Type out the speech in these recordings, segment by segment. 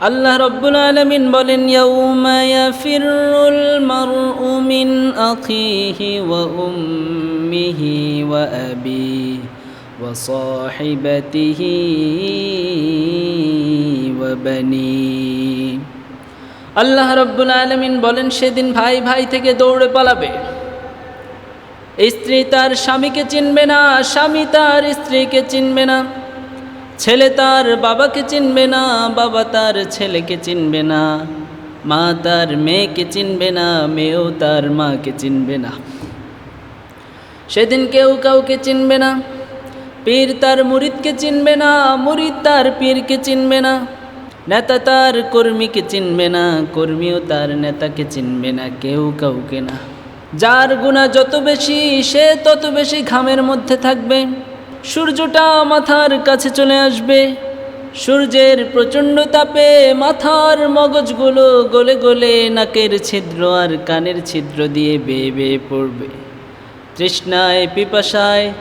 আল্লাহ রব্বুল আলমিন বলেন আল্লাহ রব্বুল আলমিন বলেন, সেদিন ভাই ভাই থেকে দৌড়ে পালাবে। স্ত্রী তার স্বামীকে চিনবে না, স্বামী তার স্ত্রীকে চিনবে না। ছেলে তার বাবাকে চিনবে না, বাবা তার ছেলেকে চিনবে না, মা তার মেয়েকে চিনবে না, মেয়েও তার মাকে চিনবে না। সেদিন কেউ কাউকে চিনবে না, পীর তার মুরিদকে চিনবে না, মুরিদ তার পীরকে চিনবে না, নেতা তার কর্মীকে চিনবে না, কর্মীও তার নেতাকে চিনবে না, কেউ কাউকে না। যার গুণা যত বেশি, সে তত বেশি ঘামের মধ্যে থাকবে। সূর্যটা মাথার কাছে চলে আসবে। সূর্যের প্রচণ্ড তাপে মাথার মগজগুলো গলে গলে নাকের ছিদ্র আর কানের ছিদ্র দিয়ে বেয়ে বেয়ে পড়বে। তৃষ্ণায়, পিপাসায়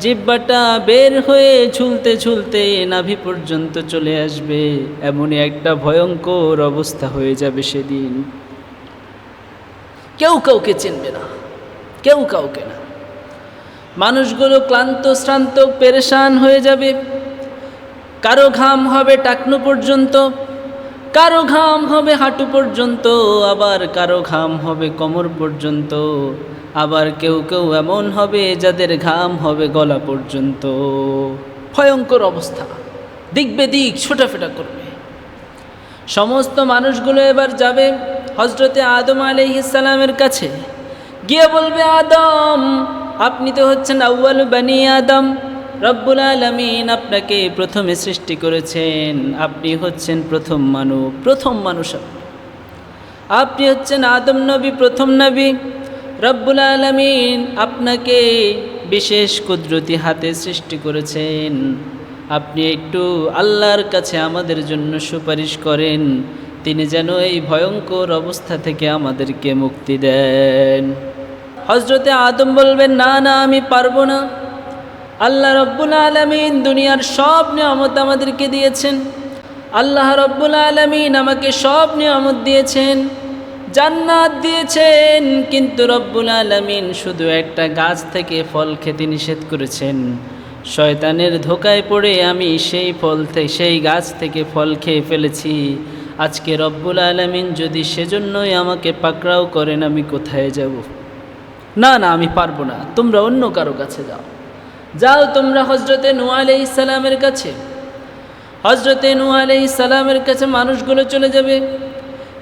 জিব্বাটা বের হয়ে ঝুলতে ঝুলতে নাভি পর্যন্ত চলে আসবে। এমনই একটা ভয়ঙ্কর অবস্থা হয়ে যাবে সেদিন। কেউ কাউকে চিনবে না। কেউ কাউকে না। মানুষগুলো ক্লান্ত, শ্রান্ত, পেরেশান হয়ে যাবে। কারও ঘাম হবে টাকনু পর্যন্ত, কারও ঘাম হবে হাঁটু পর্যন্ত, আবার কারও ঘাম হবে কোমর পর্যন্ত, আবার কেউ কেউ এমন হবে যাদের ঘাম হবে গলা পর্যন্ত। ভয়ঙ্কর অবস্থা, দিক ছোটাফেটা করবে। সমস্ত মানুষগুলো এবার যাবে হজরতে আদম আলাইহিসালামের কাছে, গিয়ে বলবে, আদম আপনি তো হচ্ছেন আউ্বাল বানি আদম। রব্বুল আলমিন আপনাকে প্রথমে সৃষ্টি করেছেন। আপনি হচ্ছেন প্রথম মানুষ প্রথম মানুষ আপনি হচ্ছেন আদম নবী, প্রথম নবী। রব্বুল আলমিন আপনাকে বিশেষ কুদরতি হাতে সৃষ্টি করেছেন। আপনি একটু আল্লাহর কাছে আমাদের জন্য সুপারিশ করেন। তিনি যেন এই ভয়ঙ্কর অবস্থা থেকে আমাদেরকে মুক্তি দেন। হজরতে আদম বলবেন, না না, আমি পারব না। আল্লাহ রব্বুল আলমিন দুনিয়ার সব নিয়ামত আমাদেরকে দিয়েছেন। আল্লাহ রব্বুল আলমিন আমাকে সব নিয়ামত দিয়েছেন, জান্নাত দিয়েছেন, কিন্তু রব্বুল আলমিন শুধু একটা গাছ থেকে ফল খেতে নিষেধ করেছেন। শয়তানের ধোকায় পড়ে আমি সেই ফল থেকে সেই গাছ থেকে ফল খেয়ে ফেলেছি। আজকে রব্বুল আলমিন যদি সেজন্যই আমাকে পাকড়াও করেন, আমি কোথায় যাব? না না, আমি পারব না। তোমরা অন্য কারও কাছে যাও। যাও তোমরা হজরতে নু আলাই ইসালামের কাছে। হজরতে নু আলাই ইসালামের কাছে মানুষগুলো চলে যাবে।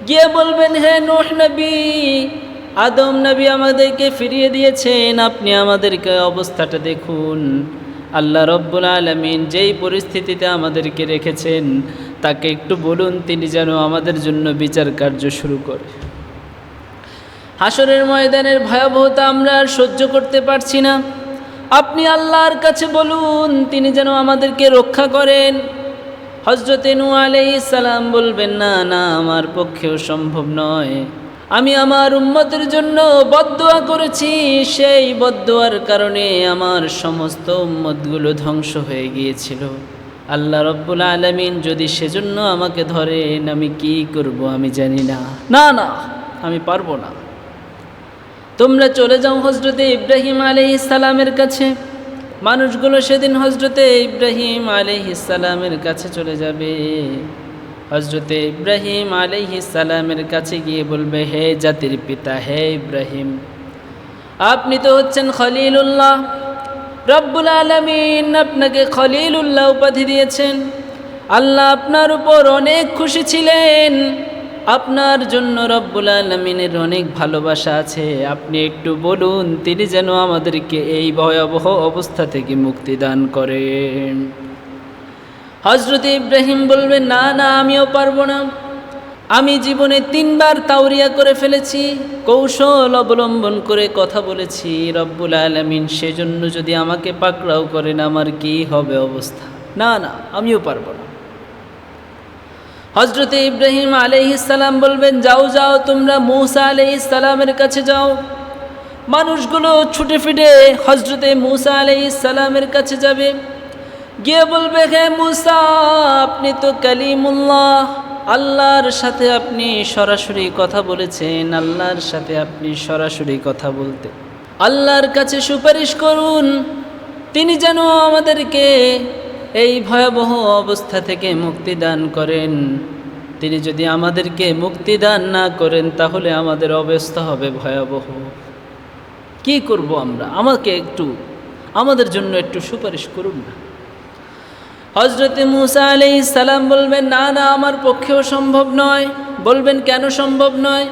গিয়ে বলবেন, হে নোহ নবী, আদম নবী আমাদেরকে ফিরিয়ে দিয়েছেন। আপনি আমাদেরকে অবস্থাটা দেখুন। আল্লাহ রব্বুল আলমিন যেই পরিস্থিতিতে আমাদেরকে রেখেছেন, তাকে একটু বলুন, তিনি যেন আমাদের জন্য বিচার কার্য শুরু করে। হাসরের ময়দানের ভয়াবহতা আমরা আর সহ্য করতে পারছি না। আপনি আল্লাহর কাছে বলুন, তিনি যেন আমাদেরকে রক্ষা করেন। হজরতে নু আলাই সালাম বলবেন, না না, আমার পক্ষেও সম্ভব নয়। আমি আমার উম্মতের জন্য বদোয়া করেছি। সেই বদোয়ার কারণে আমার সমস্ত উম্মতগুলো ধ্বংস হয়ে গিয়েছিল। আল্লাহ রব্বুল আলমিন যদি সেজন্য আমাকে ধরেন, আমি কি করব আমি জানি না। না না, আমি পারব না। তোমরা চলে যাও হজরতে ইব্রাহিম আলহ ইসালামের কাছে। মানুষগুলো সেদিন হজরতে ইব্রাহিম আলহ ইসালামের কাছে চলে যাবে। হজরতে ইব্রাহিম আলহ ইসালামের কাছে গিয়ে বলবে, হে জাতির পিতা, হে ইব্রাহিম, আপনি তো হচ্ছেন খলিলুল্লাহ। রব্বুল আলমিন আপনাকে খলিলুল্লাহ উপাধি দিয়েছেন। আল্লাহ আপনার উপর অনেক খুশি ছিলেন। আপনার জন্য রব্বুল আলমিনের অনেক ভালোবাসা আছে। আপনি একটু বলুন, তিনি যেন আমাদেরকে এই ভয়াবহ অবস্থা থেকে মুক্তি দান করেন হজরত ইব্রাহিম বলবেন, না না, আমিও পারব না। আমি জীবনে তিনবার তাওরিয়া করে ফেলেছি, কৌশল অবলম্বন করে কথা বলেছি। রব্বুল আলমিন সেজন্য যদি আমাকে পাকড়াও করেন, আমার কি হবে অবস্থা? না না, আমিও পারব না। হজরতে ইব্রাহিম আলহিসাল্লাম বলবেন, যাও যাও, তোমরা মৌসা আলহিসাল্লামের কাছে যাও। মানুষগুলো ছুটে ফিটে হজরতে মুসা আলহিসাল্লামের কাছে যাবে। গিয়ে বলবে, হে মুসা, আপনি তো কালিমুল্লাহ। আল্লাহর সাথে আপনি সরাসরি কথা বলেছেন, আল্লাহর সাথে আপনি সরাসরি কথা বলতে। আল্লাহর কাছে সুপারিশ করুন, তিনি যেন আমাদেরকে এই ভয়াবহ অবস্থা থেকে মুক্তি দান করেন। তিনি যদি আমাদেরকে মুক্তি দান না করেন, তাহলে আমাদের অবস্থা হবে ভয়াবহ। কি করব আমরা? আমাকে একটু, আমাদের জন্য একটু সুপারিশ করুন না। হজরতে মুসা আলি সালাম বলবেন, না না, আমার পক্ষেও সম্ভব নয়। বলবেন, কেন সম্ভব নয়?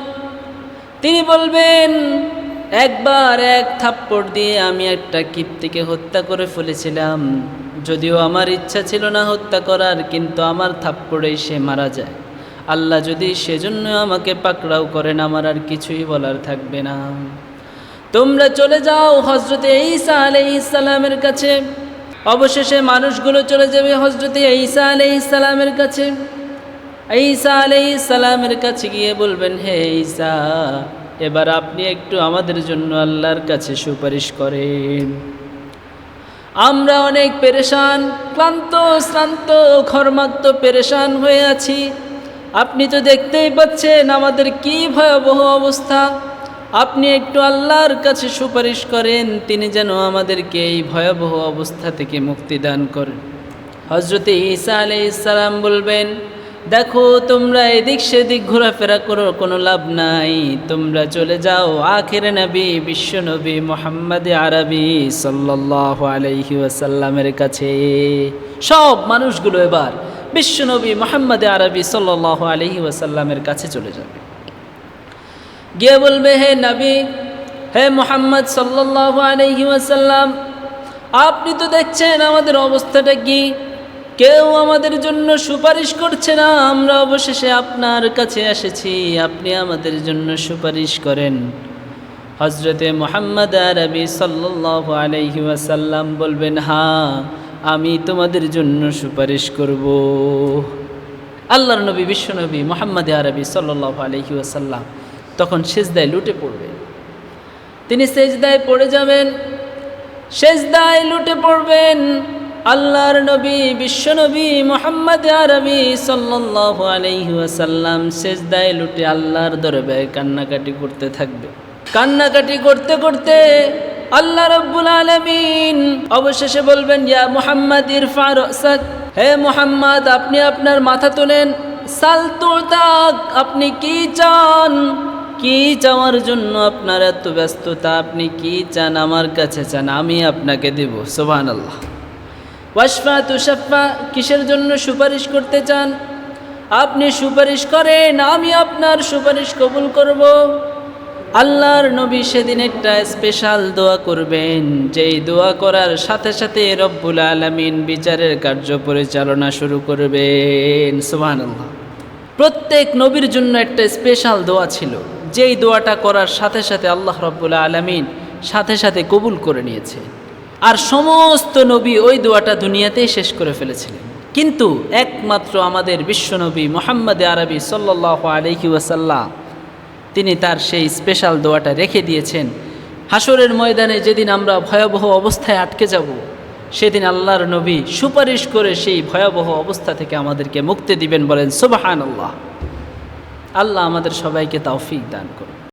তিনি বলবেন, একবার এক থাপ্পড় দিয়ে আমি একটা কিপ্তিকে হত্যা করে ফেলেছিলাম। যদিও আমার ইচ্ছা ছিল না হত্যা করার, কিন্তু আমার থাপ্পড়েই সে মারা যায়। আল্লাহ যদি সেজন্য আমাকে পাকড়াও করেন, আমার আর কিছুই বলার থাকবে না। তোমরা চলে যাও হজরতে ঈসা আলাইসালামের কাছে। অবশেষে মানুষগুলো চলে যাবে হজরতে ঈসা আলাইসালামের কাছে। ঈসা আলাইসালামের কাছে গিয়ে বলবেন, হে ঈসা, এবার আপনি একটু আমাদের জন্য আল্লাহর কাছে সুপারিশ করেন। আমরা অনেক পেরেশান, ক্লান্ত, শ্রান্ত, ঘর্মাক্ত পেরেশান হয়ে আছি। আপনি তো দেখতেই পাচ্ছেন আমাদের কি ভয়াবহ অবস্থা। আপনি একটু আল্লাহর কাছে সুপারিশ করেন, তিনি যেন আমাদেরকে এই ভয়াবহ অবস্থা থেকে মুক্তি দান করেন। হজরতে ঈসা আলি ইসালাম বলবেন দেখো, তোমরা এদিক সেদিক ঘোরাফেরা করো, কোনো লাভ নাই। তোমরা চলে যাও আখের নবী, বিশ্ব নবী মোহাম্মদ আরবি সাল্লাহ আলাইহি ওয়াসাল্লামের কাছে। সব মানুষগুলো এবার বিশ্ব নবী মোহাম্মদ আরবি সাল্লাহ আলহি ওয়াসাল্লামের কাছে চলে যাবে। গিয়ে বলবে, হে নবী, হে মোহাম্মদ সাল্লাহ আলহি ওয়াসাল্লাম, আপনি তো দেখছেন আমাদের অবস্থাটা কি? কেউ আমাদের জন্য সুপারিশ করছে না। আমরা অবশেষে আপনার কাছে এসেছি। আপনি আমাদের জন্য সুপারিশ করেন। হজরতে মোহাম্মদ আরবি সাল্লাহ আলহি ওয়াসাল্লাম বলবেন হ্যাঁ আমি তোমাদের জন্য সুপারিশ করব। আল্লাহর নবী বিশ্বনবী মোহাম্মদ আরবি সাল্লাহ আলহি ওয়াসাল্লাম তখন সেজদায় লুটে পড়বে। তিনি সেজদায় পড়ে যাবেন। সেজদায় লুটে পড়বেন। আল্লাহর নবী বিশ্বনবী মোহাম্মদ আরবি সাল্লাহ ওয়াসাল্লাম সেজদায় লুটে আল্লাহর দরবারে কান্নাকাটি করতে থাকবে। কান্নাকাটি করতে করতে আল্লাহ রব্বুল আলমিন অবশেষে বলবেন, ইয়া মোহাম্মদ ইরফা রসাক হে মোহাম্মদ, আপনি আপনার মাথা তোলেন। সালতুতাক আপনি কি চান? কি চাওয়ার জন্য আপনার এত ব্যস্ততা? আপনি কি চান? আমার কাছে চান, আমি আপনাকে দেব। সোভান আল্লাহ ওয়াসফা তুষাফা কিসের জন্য সুপারিশ করতে চান? আপনি সুপারিশ করেন, আমি আপনার সুপারিশ কবুল করব। আল্লাহর নবী সেদিন একটা স্পেশাল দোয়া করবেন, যেই দোয়া করার সাথে সাথে রব্বুল আলমিন বিচারের কার্য পরিচালনা শুরু করবেন। সুবাহ প্রত্যেক নবীর জন্য একটা স্পেশাল দোয়া ছিল, যেই দোয়াটা করার সাথে সাথে আল্লাহ রব্বুল আলমিন সাথে সাথে কবুল করে নিয়েছে। আর সমস্ত নবী ওই দোয়াটা দুনিয়াতেই শেষ করে ফেলেছিলেন। কিন্তু একমাত্র আমাদের বিশ্বনবী মোহাম্মদ আরবি সাল্লাহ আলহি ওয়াসাল্লাম, তিনি তার সেই স্পেশাল দোয়াটা রেখে দিয়েছেন হাসরের ময়দানে যেদিন আমরা ভয়াবহ অবস্থায় আটকে যাব, সেদিন আল্লাহর নবী সুপারিশ করে সেই ভয়াবহ অবস্থা থেকে আমাদেরকে মুক্তি দিবেন বলেন সুবাহান আল্লাহ আল্লাহ আমাদের সবাইকে তাওফিক দান করুন।